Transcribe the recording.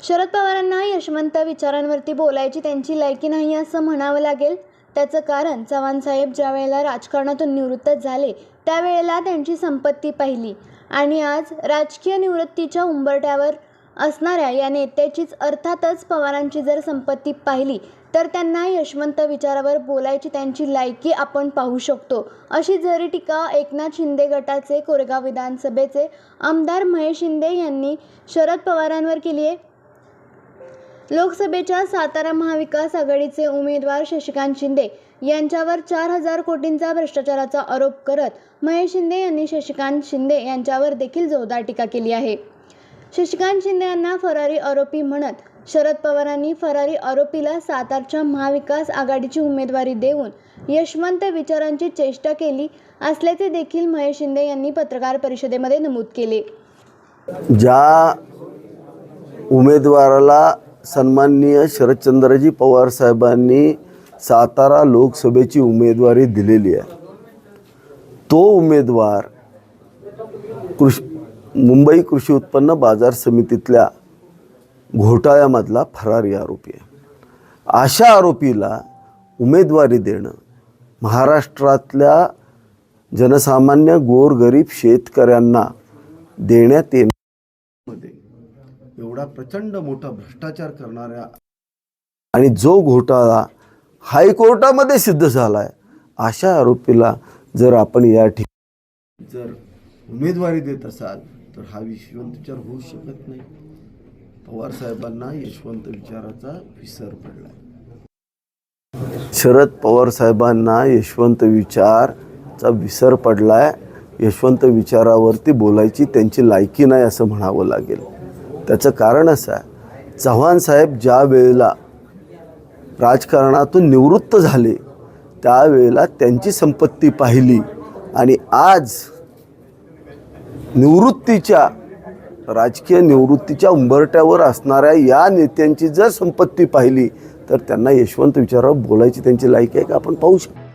शरद पवारांना यशवंत विचारांवरती बोलायची त्यांची लायकी नाही असं म्हणावं लागेल. त्याचं कारण चव्हाणसाहेब ज्या वेळेला राजकारणातून निवृत्त झाले त्यावेळेला त्यांची संपत्ती पाहिली. आणि आज राजकीय निवृत्तीच्या उंबरट्यावर असणाऱ्या या नेत्याचीच अर्थातच पवारांची जर संपत्ती पाहिली तर त्यांना यशवंत विचारावर बोलायची त्यांची लायकी आपण पाहू शकतो. अशी जरी टीका एकनाथ शिंदे गटाचे कोरेगाव विधानसभेचे आमदार महेश शिंदे यांनी शरद पवारांवर केली आहे लोकसभेच्या सातारा महाविकास आघाडीचे उमेदवार शशिकांत शिंदे यांच्यावर चार हजार कोटींचा भ्रष्टाचाराचा आरोप करत महेश शिंदे यांनी शशिकांत शिंदे यांच्यावर देखील जोरदार टीका केली आहे. शशिकांत शिंदे यांना फरारी आरोपी म्हणत शरद पवारांनी फरारी आरोपीला सातारच्या महाविकास आघाडीची उमेदवारी देऊन यशवंत विचारांची चेष्टा केली असल्याचे देखील महेश शिंदे यांनी पत्रकार परिषदेमध्ये नमूद केले. ज्या उमेदवाराला सन्माननीय शरदचंद्रजी पवार साहेबांनी सातारा लोकसभेची उमेदवारी दिलेली आहे. तो उमेदवार कृष मुंबई कृषी उत्पन्न बाजार समितीतल्या घोटाळ्यामधला फरारी आरोपी आहे. अशा आरोपीला उमेदवारी देणं महाराष्ट्रातल्या जनसामान्य गोरगरीब शेतकऱ्यांना देण्यात येणं एवढा प्रचंड मोठा भ्रष्टाचार करणाऱ्या आणि जो घोटाळा हायकोर्टामध्ये सिद्ध झाला आहे अशा आरोपीला जर आपण या ठिकाणी जर उमेदवारी देत असाल तर हा यशवंत विचार होऊ शकत नाही. पवार साहेबांना यशवंत विचाराचा विसर पडला शरद पवार साहेबांना यशवंत विचारचा विसर पडलाय. यशवंत विचारावरती बोलायची त्यांची लायकी नाही असं म्हणावं लागेल. त्याचं कारण असं आहे. चव्हाण साहेब ज्या वेळेला राजकारणातून निवृत्त झाले त्यावेळेला त्यांची संपत्ती पाहिली आणि आज निवृत्तीच्या राजकीय निवृत्तीच्या उंबरट्यावर असणाऱ्या या नेत्यांची जर संपत्ती पाहिली तर त्यांना यशवंत विचारावर बोलायची त्यांची लायकी आहे का? आपण पाहू शकतो.